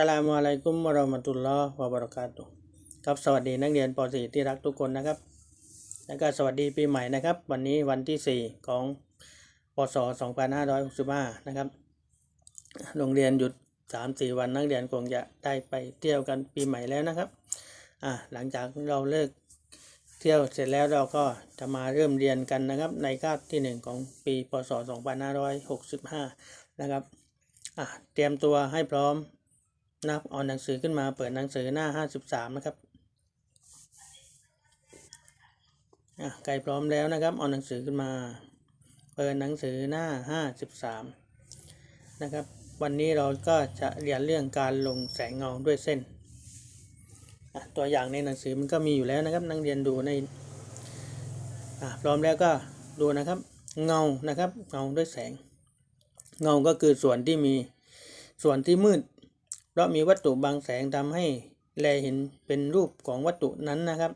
ัสลามุอะลัยกุมเรามะตุลลอฮ์วะบะเราะกาตุครับสวัสดีนักเรียนป .4 ที่รักทุกคนนะครับ แล้วก็สวัสดีปีใหม่นะครับ วันนี้วันที่ 4 ของพศ2565 นะครับ โรงเรียนหยุด 3-4 วันนักเรียนคงจะได้ไปเที่ยวกันปีใหม่แล้วนะครับอ่าหลังจากเราเลิกเที่ยวเสร็จแล้วเราก็จะมาเริ่มเรียนกันนะครับในคาบที่ 1 ของปีพศ2565 นะครับอะเตรียมตัวให้พร้อม นะครับเอาหนังสือขึ้นมาเปิดหนังสือหน้า 53 นะครับอะใครพร้อมแล้วนะครับ เอาหนังสือขึ้นมา เปิดหนังสือหน้า 53 นะครับ วันนี้เราก็จะเรียนเรื่องการลงแสงเงาด้วยเส้น ตัวอย่างในหนังสือมันก็มีอยู่แล้วนะครับ นักเรียนดูในอะพร้อมแล้วก็ดูนะครับ เงานะครับ เงาด้วยแสง เงาก็คือส่วนที่มีส่วนที่มืด เพราะมีวัตถุบางแสงทำให้แลเห็นเป็นรูปของวัตถุนั้นนะครับ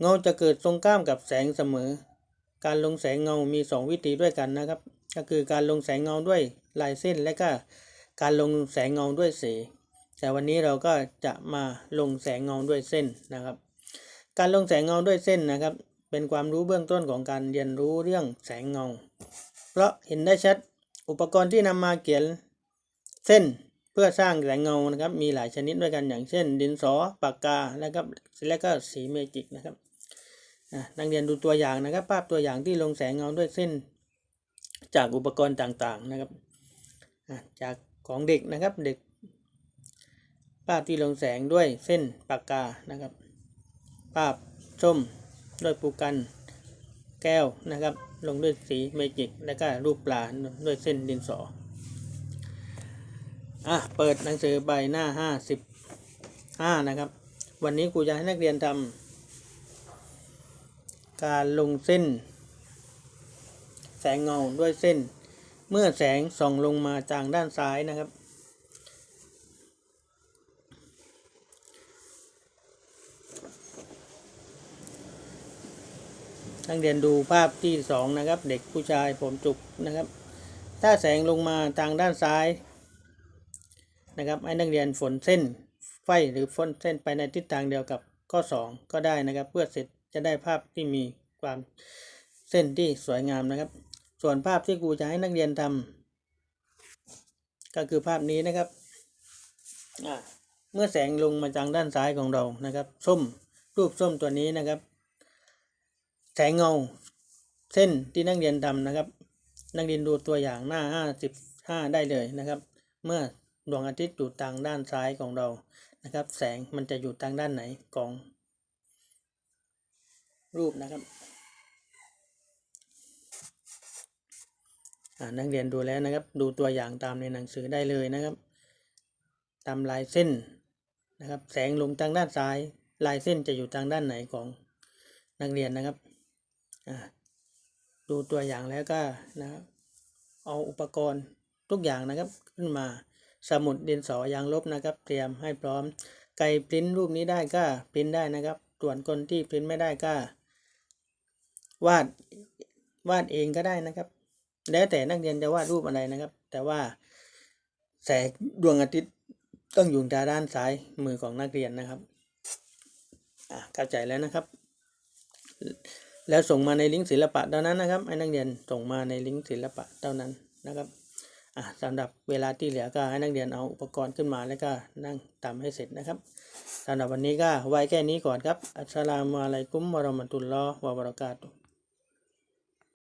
เงาจะเกิดตรงข้ามกับแสงเสมอ การลงแสงเงามี 2 วิธีด้วยกันนะครับ ก็คือการลงแสงเงาด้วยลายเส้นและก็การลงแสงเงาด้วยสี แต่วันนี้เราก็จะมาลงแสงเงาด้วยเส้นนะครับ การลงแสงเงาด้วยเส้นนะครับ เป็นความรู้เบื้องต้นของการเรียนรู้เรื่องแสงเงา เพราะเห็นได้ชัดอุปกรณ์ที่นำมาเขียนเส้น เพื่อสร้างแสงเงานะครับ มีหลายชนิดด้วยกันอย่างเช่น ดินสอปากกาแล้วก็และก็สีเมจิกนะครับนักเรียนดูตัวอย่างนะครับ ภาพตัวอย่างที่ลงแสงเงาด้วยเส้น จากอุปกรณ์ต่างๆนะครับจากของเด็กนะครับเด็ก ภาพที่ลงแสงด้วยเส้นปากกานะครับ ภาพส้มด้วยปูกันแก้วนะครับ ลงด้วยสีเมจิก และก็รูปปลาด้วยเส้นดินสอ อะเปิดหนังสือใบหน้าห้าสิบห้านะครับ วันนี้ครูจะให้นักเรียนทำการลงเส้น แสงเงาด้วยเส้น เมื่อแสงส่องลงมาทางด้านซ้ายนะครับ นักเรียนดูภาพที่สองนะครับ เด็กผู้ชายผมจุกนะครับ ถ้าแสงลงมาทางด้านซ้าย นะครับให้นักเรียนฝนเส้นไฟหรือฝนเส้นไปในทิศทางเดียวกับข้อ 2 ก็ได้นะครับ เพื่อเสร็จจะได้ภาพที่มีความเส้นที่สวยงามนะครับ ส่วนภาพที่ครูจะให้นักเรียนทำก็คือภาพนี้นะครับเมื่อแสงลงมาทางด้านซ้ายของเรานะครับ ส้มรูปส้มตัวนี้นะครับ แสงเงาเส้นที่นักเรียนทำนะครับ นักเรียนดูตัวอย่างหน้า 55 ได้เลยนะครับ เมื่อ ดวงอาทิตย์อยู่ทางด้านซ้ายของเรานะครับ แสงมันจะอยู่ทางด้านไหนของรูปนะครับอ่านักเรียนดูแล้วนะครับ ดูตัวอย่างตามในหนังสือได้เลยนะครับ ตามลายเส้นนะครับ แสงลงทางด้านซ้าย ลายเส้นจะอยู่ทางด้านไหนของนักเรียนนะครับอ่าดูตัวอย่างแล้วก็นะครับเอาอุปกรณ์ทุกอย่างนะครับขึ้นมา สมุดดินสอยางลบนะครับ เตรียมให้พร้อมไกปริ้นรูปนี้ได้ก็ปริ้นได้นะครับ ส่วนคนที่ปริ้นไม่ได้ก็ วาดวาดเองก็ได้นะครับ แล้วแต่นักเรียนจะวาดรูปอะไรนะครับ แต่ว่าแสงดวงอาทิตย์ต้องอยู่ทางด้านซ้ายมือของนักเรียนนะครับอ่าเข้าใจแล้วนะครับ แล้วส่งมาในลิงก์ศิลปะเท่านั้นนะครับให้นักเรียนส่งมาในลิงก์ศิลปะเท่านั้นนะครับ สำหรับเวลาที่เหลือก็ให้นักเรียนเอาอุปกรณ์ขึ้นมาแล้วก็นั่งทำให้เสร็จนะครับสำหรับวันนี้ก็ไว้แค่นี้ก่อนครับ อัสสลามุอะลัยกุมวะเราะมะตุลลอฮ์วะบะเราะกาตุฮ์